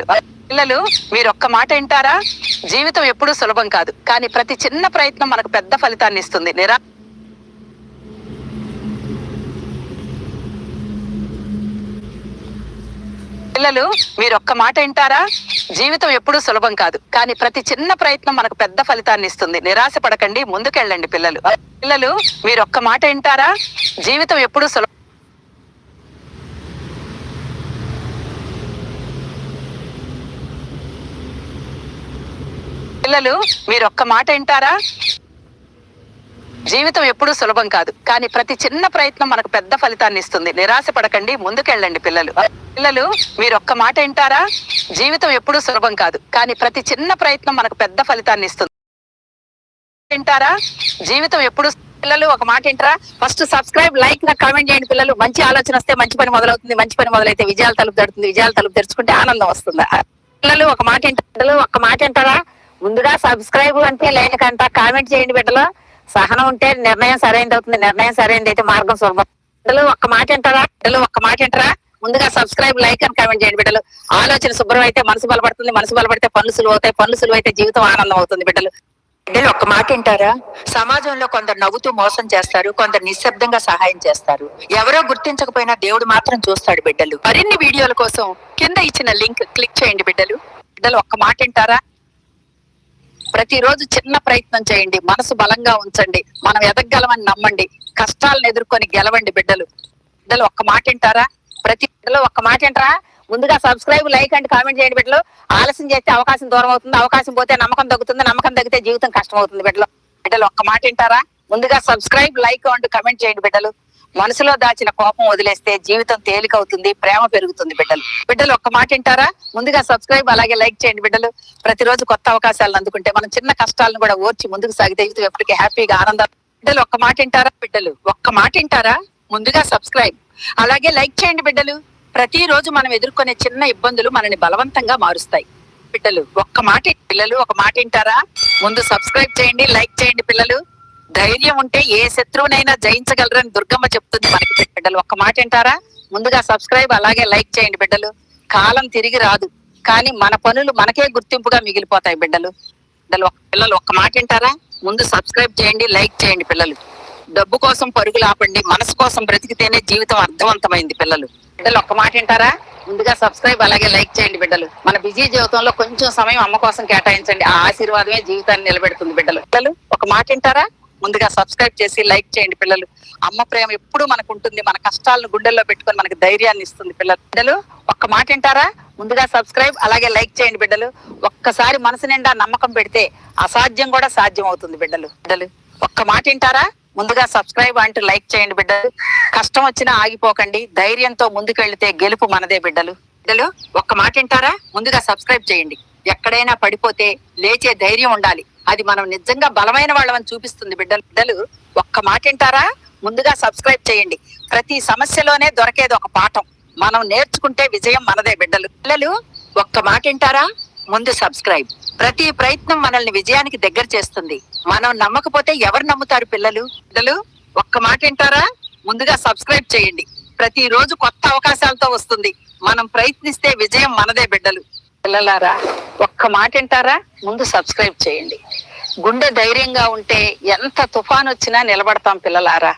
పిల్లలు మీరు ఒక్క మాట వింటారా? జీవితం ఎప్పుడూ సులభం కాదు. కానీ ప్రతి చిన్న ప్రయత్నం మనకు పెద్ద ఫలితాన్ని ఇస్తుంది. నిరా పిల్లలు మీరు ఒక్క మాట వింటారా? జీవితం ఎప్పుడూ సులభం కాదు. కానీ ప్రతి చిన్న ప్రయత్నం మనకు పెద్ద ఫలితాన్ని ఇస్తుంది. నిరాశ పడకండి ముందుకెళ్ళండి పిల్లలు. పిల్లలు మీరు ఒక్క మాట వింటారా? జీవితం ఎప్పుడూ సులభం పిల్లలు మీరు ఒక్క మాట వింటారా? జీవితం ఎప్పుడూ సులభం కాదు కానీ ప్రతి చిన్న ప్రయత్నం మనకు పెద్ద ఫలితాన్ని ఇస్తుంది. నిరాశ పడకండి ముందుకెళ్ళండి పిల్లలు. పిల్లలు మీరు ఒక్క మాట వింటారా? జీవితం ఎప్పుడూ సులభం కాదు కానీ ప్రతి చిన్న ప్రయత్నం మనకు పెద్ద ఫలితాన్ని ఇస్తుంది. వింటారా? జీవితం ఎప్పుడు పిల్లలు ఒక మాట వింటారా? ఫస్ట్ సబ్స్క్రైబ్ లైక్ నాకు కామెంట్ చేయండి పిల్లలు. మంచి ఆలోచన వస్తే మంచి పని మొదలవుతుంది. మంచి పని మొదలైతే విజయాలు తలుపు తడుతుంది. విజయాలు తలుపు తెరుచుకుంటే ఆనందం వస్తుంది. పిల్లలు ఒక మాట వింటారా? పిల్లలు ఒక మాట వింటారా? ముందుగా సబ్స్క్రైబ్ అంటే లైన్ కంట కామెంట్ చేయండి బిడ్డలు. సహనం ఉంటే నిర్ణయం సరైనది అవుతుంది. నిర్ణయం సరైనది అయితే మార్గం సులభం. బిడ్డలు ఒక్క మాట అంటారా? బిడ్డలు ఒక్క మాట అంటారా? ముందుగా సబ్స్క్రైబ్ లైక్ అని కామెంట్ చేయండి బిడ్డలు. ఆలోచన శుభ్రం అయితే మనసు బలపడుతుంది. మనసు బలపడితే పనులు సులువు అవుతాయి. పనులు సులువు అయితే జీవితం ఆనందం అవుతుంది బిడ్డలు. బిడ్డలు ఒక్క మాట వింటారా? సమాజంలో కొందరు నవ్వుతూ మోసం చేస్తారు. కొందరు నిశ్శబ్దంగా సహాయం చేస్తారు. ఎవరో గుర్తించకపోయినా దేవుడు మాత్రం చూస్తాడు బిడ్డలు. మరిన్ని వీడియోల కోసం కింద ఇచ్చిన లింక్ క్లిక్ చేయండి బిడ్డలు. బిడ్డలు ఒక్క మాట వింటారా? ప్రతిరోజు చిన్న ప్రయత్నం చేయండి. మనసు బలంగా ఉంచండి. మనం ఎదగలమని నమ్మండి. కష్టాలను ఎదుర్కొని గెలవండి బిడ్డలు. బిడ్డలు ఒక్క మాట వింటారా? ప్రతి బిడ్డలు ఒక్క మాట వింటారా? ముందుగా సబ్స్క్రైబ్ లైక్ అండ్ కామెంట్ చేయండి బిడ్డలు. ఆలస్యం చేస్తే అవకాశం దూరం అవుతుంది. అవకాశం పోతే నమ్మకం తగ్గుతుంది. నమ్మకం తగ్గితే జీవితం కష్టం అవుతుంది బిడ్డలు. బిడ్డలు ఒక్క మాట వింటారా? ముందుగా సబ్స్క్రైబ్ లైక్ అండ్ కామెంట్ చేయండి బిడ్డలు. మనసులో దాచిన కోపం వదిలేస్తే జీవితం తేలిక అవుతుంది ప్రేమ పెరుగుతుంది బిడ్డలు. బిడ్డలు ఒక్క మాట వింటారా? ముందుగా సబ్స్క్రైబ్ అలాగే లైక్ చేయండి బిడ్డలు. ప్రతిరోజు కొత్త అవకాశాలను అందుకుంటే మనం చిన్న కష్టాలను కూడా ఓర్చి ముందుకు సాగితే జీవితం ఎప్పటికీ హ్యాపీగా ఆనందం బిడ్డలు ఒక్క మాట వింటారా బిడ్డలు? ఒక్క మాట వింటారా? ముందుగా సబ్స్క్రైబ్ అలాగే లైక్ చేయండి బిడ్డలు. ప్రతిరోజు మనం ఎదుర్కొనే చిన్న ఇబ్బందులు మనని బలవంతంగా మారుస్తాయి. బిడ్డలు ఒక్క మాట పిల్లలు ఒక మాట వింటారా? ముందు సబ్స్క్రైబ్ చేయండి లైక్ చేయండి పిల్లలు. ధైర్యం ఉంటే ఏ శత్రువునైనా జయించగలరని దుర్గమ్మ చెప్తుంది మనకి బిడ్డలు. ఒక్క మాట వింటారా? ముందుగా సబ్స్క్రైబ్ అలాగే లైక్ చేయండి బిడ్డలు. కాలం తిరిగి రాదు. కానీ మన పనులు మనకే గుర్తింపుగా మిగిలిపోతాయి బిడ్డలు. బిడ్డలు పిల్లలు ఒక్క మాట వింటారా? ముందు సబ్స్క్రైబ్ చేయండి లైక్ చేయండి పిల్లలు. డబ్బు కోసం పరుగులు ఆపండి మనసు కోసం బ్రతికితేనే జీవితం అర్థవంతమైంది పిల్లలు. బిడ్డలు ఒక్క మాట వింటారా? ముందుగా సబ్స్క్రైబ్ అలాగే లైక్ చేయండి బిడ్డలు. మన బిజీ జీవితంలో కొంచెం సమయం అమ్మ కోసం కేటాయించండి. ఆ ఆశీర్వాదమే జీవితాన్ని నిలబెడుతుంది బిడ్డలు. పిల్లలు ఒక మాట వింటారా? ముందుగా సబ్స్క్రైబ్ చేసి లైక్ చేయండి పిల్లలు. అమ్మ ప్రేమ ఎప్పుడు మనకు ఉంటుంది. మన కష్టాలను గుండెల్లో పెట్టుకొని మనకు ధైర్యాన్ని ఇస్తుంది పిల్లలు. బిడ్డలు ఒక్క మాట వింటారా? ముందుగా సబ్స్క్రైబ్ అలాగే లైక్ చేయండి బిడ్డలు. ఒక్కసారి మనసు నిండా నమ్మకం పెడితే అసాధ్యం కూడా సాధ్యం అవుతుంది బిడ్డలు. బిడ్డలు ఒక్క మాట వింటారా? ముందుగా సబ్స్క్రైబ్ అంటూ లైక్ చేయండి బిడ్డలు. కష్టం వచ్చినా ఆగిపోకండి. ధైర్యంతో ముందుకు వెళితే గెలుపు మనదే బిడ్డలు. బిడ్డలు ఒక్క మాట వింటారా? ముందుగా సబ్స్క్రైబ్ చేయండి. ఎక్కడైనా పడిపోతే లేచే ధైర్యం ఉండాలి. అది మనం నిజంగా బలమైన వాళ్ళమని చూపిస్తుంది బిడ్డలు. బిడ్డలు ఒక్క మాట వింటారా? ముందుగా సబ్స్క్రైబ్ చేయండి. ప్రతి సమస్యలోనే దొరికేది ఒక పాఠం. మనం నేర్చుకుంటే విజయం మనదే బిడ్డలు. పిల్లలు ఒక్క మాట వింటారా? ముందు సబ్స్క్రైబ్. ప్రతి ప్రయత్నం మనల్ని విజయానికి దగ్గర చేస్తుంది. మనం నమ్మకపోతే ఎవరు నమ్ముతారు పిల్లలు? పిల్లలు ఒక్క మాట వింటారా? ముందుగా సబ్స్క్రైబ్ చేయండి. ప్రతి రోజు కొత్త అవకాశాలతో వస్తుంది. మనం ప్రయత్నిస్తే విజయం మనదే బిడ్డలు. పిల్లలారా ఒక్క మాట వింటారా? ముందు సబ్స్క్రైబ్ చేయండి. గుండె ధైర్యంగా ఉంటే ఎంత తుఫాన్ వచ్చినా నిలబడతాం పిల్లలారా.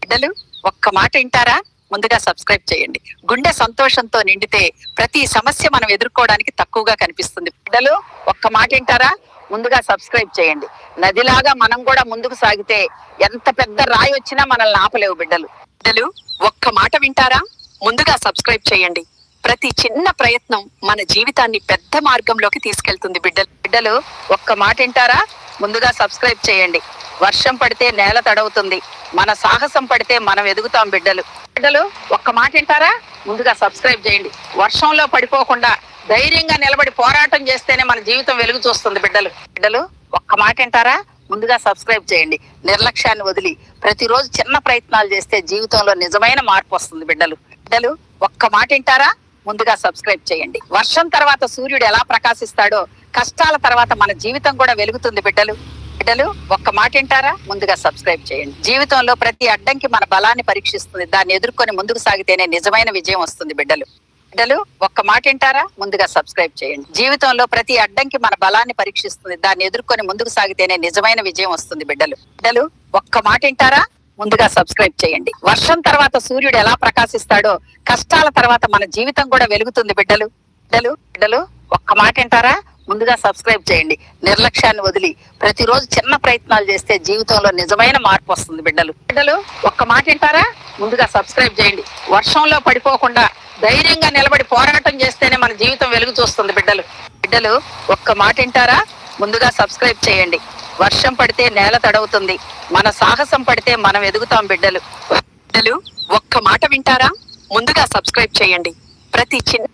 బిడ్డలు ఒక్క మాట వింటారా? ముందుగా సబ్స్క్రైబ్ చేయండి. గుండె సంతోషంతో నిండితే ప్రతి సమస్య మనం ఎదుర్కోవడానికి తక్కువగా కనిపిస్తుంది. బిడ్డలు ఒక్క మాట వింటారా? ముందుగా సబ్స్క్రైబ్ చేయండి. నదిలాగా మనం కూడా ముందుకు సాగితే ఎంత పెద్ద రాయి వచ్చినా మనల్ని ఆపలేవు బిడ్డలు. బిడ్డలు ఒక్క మాట వింటారా? ముందుగా సబ్స్క్రైబ్ చేయండి. ప్రతి చిన్న ప్రయత్నం మన జీవితాన్ని పెద్ద మార్గంలోకి తీసుకెళ్తుంది బిడ్డలు. బిడ్డలు ఒక్క మాట వింటారా? ముందుగా సబ్స్క్రైబ్ చేయండి. వర్షం పడితే నేల తడవుతుంది. మన సాహసం పడితే మనం ఎదుగుతాం బిడ్డలు. బిడ్డలు ఒక్క మాట వింటారా? ముందుగా సబ్స్క్రైబ్ చేయండి. వర్షంలో పడిపోకుండా ధైర్యంగా నిలబడి పోరాటం చేస్తేనే మన జీవితం వెలుగు చూస్తుంది బిడ్డలు. బిడ్డలు ఒక్క మాట వింటారా? ముందుగా సబ్స్క్రైబ్ చేయండి. నిర్లక్ష్యాన్ని వదిలి ప్రతిరోజు చిన్న ప్రయత్నాలు చేస్తే జీవితంలో నిజమైన మార్పు వస్తుంది బిడ్డలు. బిడ్డలు ఒక్క మాట వింటారా? ముందుగా సబ్స్క్రైబ్ చేయండి. వర్షం తర్వాత సూర్యుడు ఎలా ప్రకాశిస్తాడో కష్టాల తర్వాత మన జీవితం కూడా వెలుగుతుంది బిడ్డలు. బిడ్డలు ఒక్క మాట వింటారా? ముందుగా సబ్స్క్రైబ్ చేయండి. జీవితంలో ప్రతి అడ్డంకి మన బలాన్ని పరీక్షిస్తుంది. దాన్ని ఎదుర్కొని ముందుకు సాగితేనే నిజమైన విజయం వస్తుంది బిడ్డలు. బిడ్డలు ఒక్క మాట వింటారా? ముందుగా సబ్స్క్రైబ్ చేయండి. జీవితంలో ప్రతి అడ్డంకి మన బలాన్ని పరీక్షిస్తుంది. దాన్ని ఎదుర్కొని ముందుకు సాగితేనే నిజమైన విజయం వస్తుంది బిడ్డలు. బిడ్డలు ఒక్క మాట వింటారా? ముందుగా సబ్స్క్రైబ్ చేయండి. వర్షం తర్వాత సూర్యుడు ఎలా ప్రకాశిస్తాడో కష్టాల తర్వాత మన జీవితం కూడా వెలుగుతుంది బిడ్డలు. బిడ్డలు బిడ్డలు ఒక్క మాట వింటారా? ముందుగా సబ్స్క్రైబ్ చేయండి. నిర్లక్ష్యాన్ని వదిలి ప్రతిరోజు చిన్న ప్రయత్నాలు చేస్తే జీవితంలో నిజమైన మార్పు వస్తుంది బిడ్డలు. బిడ్డలు ఒక్క మాట వింటారా? ముందుగా సబ్స్క్రైబ్ చేయండి. వర్షంలో పడిపోకుండా ధైర్యంగా నిలబడి పోరాటం చేస్తేనే మన జీవితం వెలుగు చూస్తుంది బిడ్డలు. బిడ్డలు ఒక్క మాట వింటారా? ముందుగా సబ్స్క్రైబ్ చేయండి. వర్షం పడితే నేల తడవుతుంది. మన సాహసం పడితే మనం ఎదుగుతాం బిడ్డలు. బిడ్డలు ఒక్క మాట వింటారా? ముందుగా సబ్స్క్రైబ్ చేయండి. ప్రతి చిన్న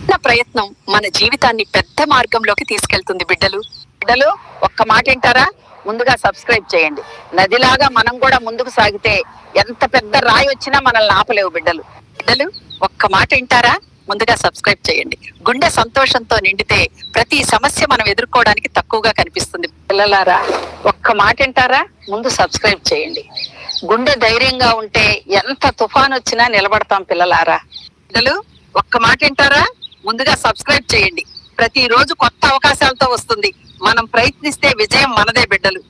చిన్న ప్రయత్నం మన జీవితాన్ని పెద్ద మార్గంలోకి తీసుకెళ్తుంది బిడ్డలు. బిడ్డలు ఒక్క మాట వింటారా? ముందుగా సబ్స్క్రైబ్ చేయండి. నదిలాగా మనం కూడా ముందుకు సాగితే ఎంత పెద్ద రాయి వచ్చినా మనల్ని ఆపలేవు బిడ్డలు. బిడ్డలు ఒక్క మాట వింటారా? ముందుగా సబ్స్క్రైబ్ చేయండి. గుండె సంతోషంతో నిండితే ప్రతి సమస్య మనం ఎదుర్కోవడానికి తక్కువగా కనిపిస్తుంది. పిల్లలారా ఒక్క మాట వింటారా? ముందు సబ్స్క్రైబ్ చేయండి. గుండె ధైర్యంగా ఉంటే ఎంత తుఫాన్ వచ్చినా నిలబడతాం పిల్లలారా. పిల్లలు ఒక్క మాట వింటారా? ముందుగా సబ్స్క్రైబ్ చేయండి. ప్రతిరోజు కొత్త అవకాశాలతో వస్తుంది. మనం ప్రయత్నిస్తే విజయం మనదే బిడ్డలు.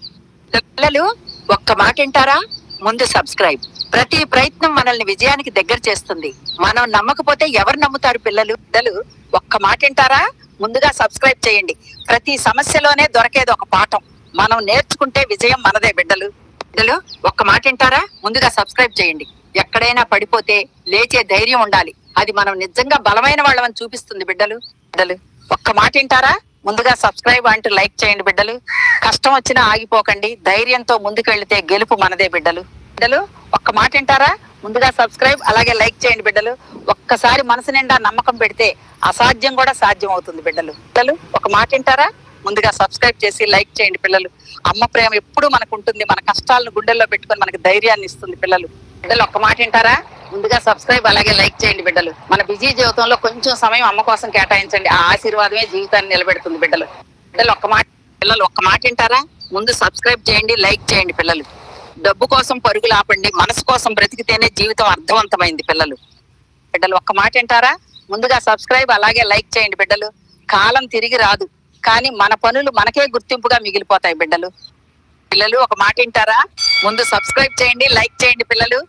పిల్లలు ఒక్క మాట వింటారా? ముందు సబ్స్క్రైబ్. ప్రతి ప్రయత్నం మనల్ని విజయానికి దగ్గర చేస్తుంది. మనం నమ్మకపోతే ఎవరు నమ్ముతారు పిల్లలు? పిల్లలు ఒక్క మాట వింటారా? ముందుగా సబ్స్క్రైబ్ చేయండి. ప్రతి సమస్యలోనే దొరకేది ఒక పాఠం. మనం నేర్చుకుంటే విజయం మనదే బిడ్డలు. బిడ్డలు ఒక్క మాట వింటారా? ముందుగా సబ్స్క్రైబ్ చేయండి. ఎక్కడైనా పడిపోతే లేచే ధైర్యం ఉండాలి. అది మనం నిజంగా బలమైన వాళ్ళమని చూపిస్తుంది బిడ్డలు. బిడ్డలు ఒక్క మాట వింటారా? ముందుగా సబ్స్క్రైబ్ అంటూ లైక్ చేయండి బిడ్డలు. కష్టం వచ్చినా ఆగిపోకండి. ధైర్యంతో ముందుకు వెళితే గెలుపు మనదే బిడ్డలు. బిడ్డలు ఒక్క మాట వింటారా? ముందుగా సబ్స్క్రైబ్ అలాగే లైక్ చేయండి బిడ్డలు. ఒక్కసారి మనసు నిండా నమ్మకం పెడితే అసాధ్యం కూడా సాధ్యం అవుతుంది బిడ్డలు. బిడ్డలు ఒక మాట వింటారా? ముందుగా సబ్స్క్రైబ్ చేసి లైక్ చేయండి పిల్లలు. అమ్మ ప్రేమ ఎప్పుడు మనకు ఉంటుంది మన కష్టాలను గుండెల్లో పెట్టుకొని మనకు ధైర్యాన్ని ఇస్తుంది పిల్లలు. బిడ్డలు ఒక్క మాట వింటారా? ముందుగా సబ్స్క్రైబ్ అలాగే లైక్ చేయండి బిడ్డలు. మన బిజీ జీవితంలో కొంచెం సమయం అమ్మ కోసం కేటాయించండి. ఆ ఆశీర్వాదమే జీవితాన్ని నిలబెడుతుంది బిడ్డలు. బిడ్డలు ఒక్క మాట పిల్లలు ఒక్క మాట వింటారా? ముందు సబ్స్క్రైబ్ చేయండి లైక్ చేయండి పిల్లలు. డబ్బు కోసం పరుగులు ఆపండి మనసు కోసం బ్రతికితేనే జీవితం అర్థవంతమైంది పిల్లలు. బిడ్డలు ఒక్క మాట వింటారా? ముందుగా సబ్స్క్రైబ్ అలాగే లైక్ చేయండి బిడ్డలు. కాలం తిరిగి రాదు కానీ మన పనులు మనకే గుర్తింపుగా మిగిలిపోతాయి బిడ్డలు. పిల్లలు ఒక మాట వింటారా? ముందు సబ్స్క్రైబ్ చేయండి లైక్ చేయండి పిల్లలు.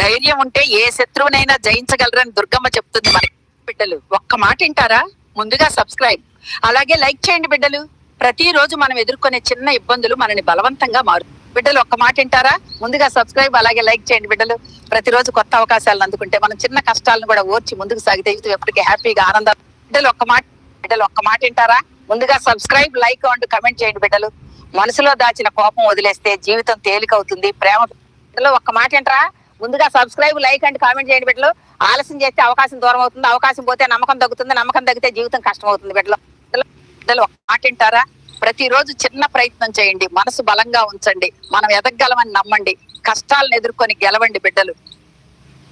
ధైర్యం ఉంటే ఏ శత్రువునైనా జయించగలరని దుర్గమ్మ చెప్తుంది మనకి. బిడ్డలు ఒక్క మాట వింటారా? ముందుగా సబ్స్క్రైబ్ అలాగే లైక్ చేయండి బిడ్డలు. ప్రతిరోజు మనం ఎదుర్కొనే చిన్న ఇబ్బందులు మనని బలవంతంగా మారుతుంది బిడ్డలు ఒక్క మాట వింటారా? ముందుగా సబ్స్క్రైబ్ అలాగే లైక్ చేయండి బిడ్డలు. ప్రతిరోజు కొత్త అవకాశాలను అందుకుంటే మనం చిన్న కష్టాలను కూడా ఓర్చి ముందుకు సాగితే జీవితం ఎప్పటికీ హ్యాపీగా ఆనందం బిడ్డలు ఒక్క మాట బిడ్డలు ఒక్క మాట వింటారా? ముందుగా సబ్స్క్రైబ్ లైక్ అంటూ కమెంట్ చేయండి బిడ్డలు. మనసులో దాచిన కోపం వదిలేస్తే జీవితం తేలికవుతుంది ప్రేమ. బిడ్డలు ఒక్క మాట వింటారా? ముందుగా సబ్స్క్రైబ్ లైక్ అండ్ కామెంట్ చేయండి బిడ్డలు. ఆలస్యం చేస్తే అవకాశం దూరం అవుతుంది అవకాశం పోతే నమ్మకం తగ్గుతుంది నమ్మకం తగ్గితే జీవితం కష్టం అవుతుంది బిడ్డలు బిడ్డలు- బిడ్డలు ఒక్క మాట వింటారా? ప్రతిరోజు చిన్న ప్రయత్నం చేయండి. మనసు బలంగా ఉంచండి. మనం ఎదగలమని నమ్మండి. కష్టాలను ఎదుర్కొని గెలవండి బిడ్డలు.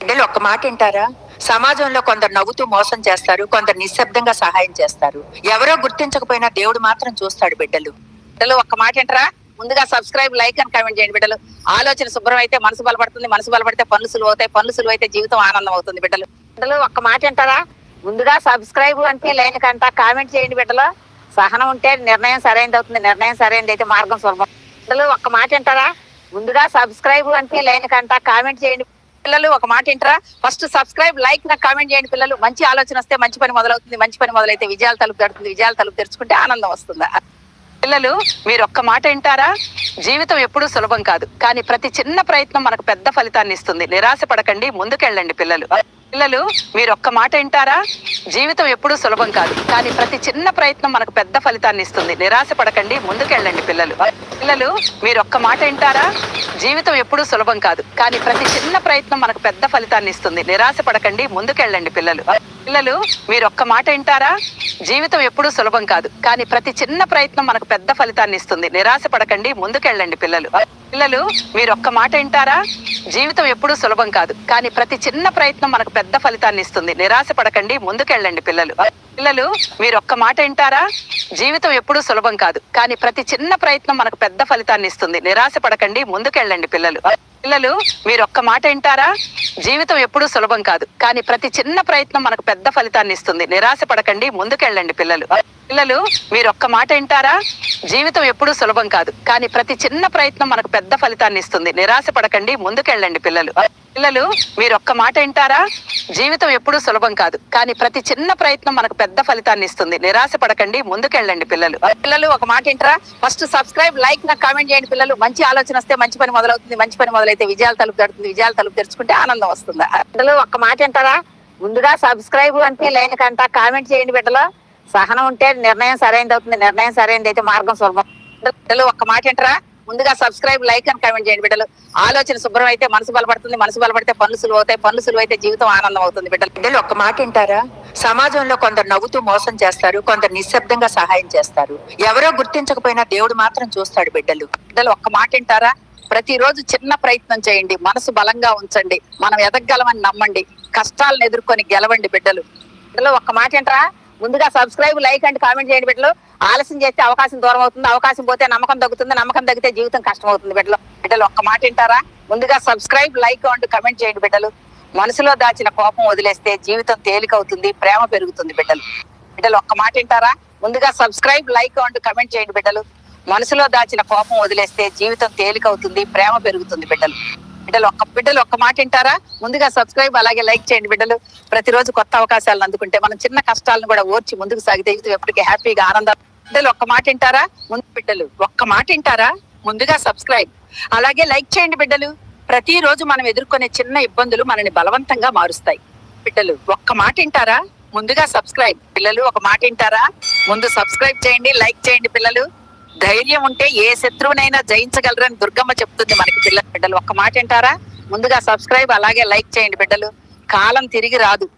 బిడ్డలు ఒక్క మాట వింటారా? సమాజంలో కొందరు నవ్వుతూ మోసం చేస్తారు. కొందరు నిశ్శబ్దంగా సహాయం చేస్తారు. ఎవరో గుర్తించకపోయినా దేవుడు మాత్రం చూస్తాడు బిడ్డలు. బిడ్డలు ఒక్క మాట వింటారా? ముందుగా సబ్స్క్రైబ్ లైక్ అని కామెంట్ చేయండి బిడ్డలు. ఆలోచన శుభ్రం అయితే మనసు బలపడుతుంది. మనసు బలపడితే పనులు సులువు అవుతాయి. పనులు సులువు అయితే జీవితం ఆనందం అవుతుంది బిడ్డలు. బిడ్డలు ఒక్క మాట వింటారా? ముందుగా సబ్స్క్రైబ్ అంటే లైక్ కంట కామెంట్ చేయండి బిడ్డలు. సహనం ఉంటే నిర్ణయం సరైనది అవుతుంది నిర్ణయం సరైనది అయితే మార్గం సులభం. పిల్లలు ఒక్క మాట వింటారా? ముందుగా సబ్స్క్రైబ్ అంటే లైన్ కంట కామెంట్ చేయండి. పిల్లలు ఒక మాట వింటారా? ఫస్ట్ సబ్స్క్రైబ్ లైక్ నాకు కామెంట్ చేయండి పిల్లలు. మంచి ఆలోచన వస్తే మంచి పని మొదలవుతుంది మంచి పని మొదలైతే విజయాలు తలుపు తడుతుంది విజయాలు తలుపు తెరుచుకుంటే ఆనందం వస్తుంది. పిల్లలు మీరు ఒక్క మాట వింటారా? జీవితం ఎప్పుడూ సులభం కాదు కానీ ప్రతి చిన్న ప్రయత్నం మనకు పెద్ద ఫలితాన్ని ఇస్తుంది. నిరాశ పడకండి ముందుకెళ్ళండి పిల్లలు. పిల్లలు మీరు ఒక్క మాట వింటారా? జీవితం ఎప్పుడూ సులభం కాదు. కానీ ప్రతి చిన్న ప్రయత్నం మనకు పెద్ద ఫలితాన్ని ఇస్తుంది. నిరాశ పడకండి ముందుకెళ్ళండి పిల్లలు. పిల్లలు మీరు ఒక్క మాట వింటారా? జీవితం ఎప్పుడూ సులభం కాదు. కానీ ప్రతి చిన్న ప్రయత్నం మనకు పెద్ద ఫలితాన్ని ఇస్తుంది. నిరాశ పడకండి ముందుకెళ్ళండి పిల్లలు. పిల్లలు మీరు ఒక్క మాట వింటారా? జీవితం ఎప్పుడూ సులభం కాదు. కానీ ప్రతి చిన్న ప్రయత్నం మనకు పెద్ద ఫలితాన్ని ఇస్తుంది. నిరాశ పడకండి ముందుకెళ్ళండి పిల్లలు. పిల్లలు మీరు ఒక్క మాట వింటారా? జీవితం ఎప్పుడూ సులభం కాదు. కానీ ప్రతి చిన్న ప్రయత్నం మనకు పెద్ద ఫలితాన్ని ఇస్తుంది. నిరాశ పడకండి ముందుకెళ్ళండి పిల్లలు. పిల్లలు మీరు ఒక్క మాట వింటారా? జీవితం ఎప్పుడూ సులభం కాదు. కానీ ప్రతి చిన్న ప్రయత్నం మనకు పెద్ద ఫలితాన్ని ఇస్తుంది. నిరాశ పడకండి ముందుకెళ్ళండి పిల్లలు. పిల్లలు మీరు ఒక్క మాట వింటారా? జీవితం ఎప్పుడూ సులభం కాదు. కానీ ప్రతి చిన్న ప్రయత్నం మనకు పెద్ద ఫలితాన్ని ఇస్తుంది. నిరాశ పడకండి ముందుకెళ్ళండి పిల్లలు. పిల్లలు మీరు ఒక్క మాట వింటారా? జీవితం ఎప్పుడూ సులభం కాదు. కానీ ప్రతి చిన్న ప్రయత్నం మనకు పెద్ద ఫలితాన్ని ఇస్తుంది. నిరాశ పడకండి ముందుకెళ్ళండి పిల్లలు. పిల్లలు మీరు ఒక్క మాట వింటారా? జీవితం ఎప్పుడూ సులభం కాదు. కానీ ప్రతి చిన్న ప్రయత్నం మనకు పెద్ద ఫలితాన్ని ఇస్తుంది. నిరాశ పడకండి ముందుకెళ్ళండి పిల్లలు. పిల్లలు ఒక మాట వింటారా? ఫస్ట్ సబ్స్క్రైబ్ లైక్ నాకు కామెంట్ చేయండి పిల్లలు. మంచి ఆలోచన వస్తే మంచి పని మొదలవుతుంది. మంచి పని మొదలైతే విజయాలు తలుపు తడుతుంది. విజయాలు తలుపు తెరుచుకుంటే ఆనందం వస్తుంది. పిల్లలు ఒక్క మాట వింటారా? ముందుగా సబ్స్క్రైబ్ అంటే లైక్ అంట కామెంట్ చేయండి బిడ్డలో. సహనం ఉంటే నిర్ణయం సరైనది అవుతుంది. నిర్ణయం సరైనది అయితే మార్గం సులభం. బిడ్డలు ఒక్క మాట ఏంటరా ముందుగా సబ్స్క్రైబ్ లైక్ అని కామెంట్ చేయండి బిడ్డలు. ఆలోచన శుభ్రం అయితే మనసు బలపడుతుంది. మనసు బలపడితే పనులు సులువు అవుతాయి. పనులు సులువు అయితే జీవితం ఆనందం అవుతుంది బిడ్డలు. బిడ్డలు ఒక్క మాట వింటారా? సమాజంలో కొందరు నవ్వుతూ మోసం చేస్తారు. కొందరు నిశ్శబ్దంగా సహాయం చేస్తారు. ఎవరో గుర్తించకపోయినా దేవుడు మాత్రం చూస్తాడు బిడ్డలు. బిడ్డలు ఒక్క మాట వింటారా? ప్రతిరోజు చిన్న ప్రయత్నం చేయండి. మనసు బలంగా ఉంచండి. మనం ఎదగలమని నమ్మండి. కష్టాలను ఎదుర్కొని గెలవండి బిడ్డలు. బిడ్డలు ఒక్క మాట ఏంట్రా ముందుగా సబ్స్క్రైబ్ లైక్ అండ్ కామెంట్ చేయండి బిడ్డలు. ఆలస్యం చేస్తే అవకాశం దూరం అవుతుంది. అవకాశం పోతే నమ్మకం తగ్గుతుంది. నమ్మకం తగ్గితే జీవితం కష్టం అవుతుంది బిడ్డలు. బిడ్డలు ఒక్క మాట వింటారా? ముందుగా సబ్స్క్రైబ్ లైక్ అండ్ కమెంట్ చేయండి బిడ్డలు. మనసులో దాచిన కోపం వదిలేస్తే జీవితం తేలికవుతుంది ప్రేమ పెరుగుతుంది బిడ్డలు. బిడ్డలు ఒక్క మాట వింటారా? ముందుగా సబ్స్క్రైబ్ లైక్ అండ్ కమెంట్ చేయండి బిడ్డలు. మనసులో దాచిన కోపం వదిలేస్తే జీవితం తేలికవుతుంది ప్రేమ పెరుగుతుంది బిడ్డలు. బిడ్డలు ఒక్క బిడ్డలు ఒక్క మాట వింటారా? ముందుగా సబ్స్క్రైబ్ అలాగే లైక్ చేయండి బిడ్డలు. ప్రతిరోజు కొత్త అవకాశాలను అందుకుంటే మనం చిన్న కష్టాలను కూడా ఓర్చి ముందుకు సాగితే ఎప్పటికీ హ్యాపీగా ఆనందం బిడ్డలు ఒక్క మాట వింటారా? ముందు బిడ్డలు ఒక్క మాట వింటారా? ముందుగా సబ్స్క్రైబ్ అలాగే లైక్ చేయండి బిడ్డలు. ప్రతిరోజు మనం ఎదుర్కొనే చిన్న ఇబ్బందులు మనని బలవంతంగా మారుస్తాయి. బిడ్డలు ఒక్క మాట వింటారా? ముందుగా సబ్స్క్రైబ్ పిల్లలు ఒక మాట వింటారా? ముందు సబ్స్క్రైబ్ చేయండి లైక్ చేయండి పిల్లలు ధైర్యం ఉంటే ఏ శత్రువునైనా జయించగలరని దుర్గమ్మ చెప్తుంది మనకి పిల్లల బిడ్డలు. ఒక్క మాట వింటారా? ముందుగా సబ్స్క్రైబ్ అలాగే లైక్ చేయండి బిడ్డలు. కాలం తిరిగి రాదు.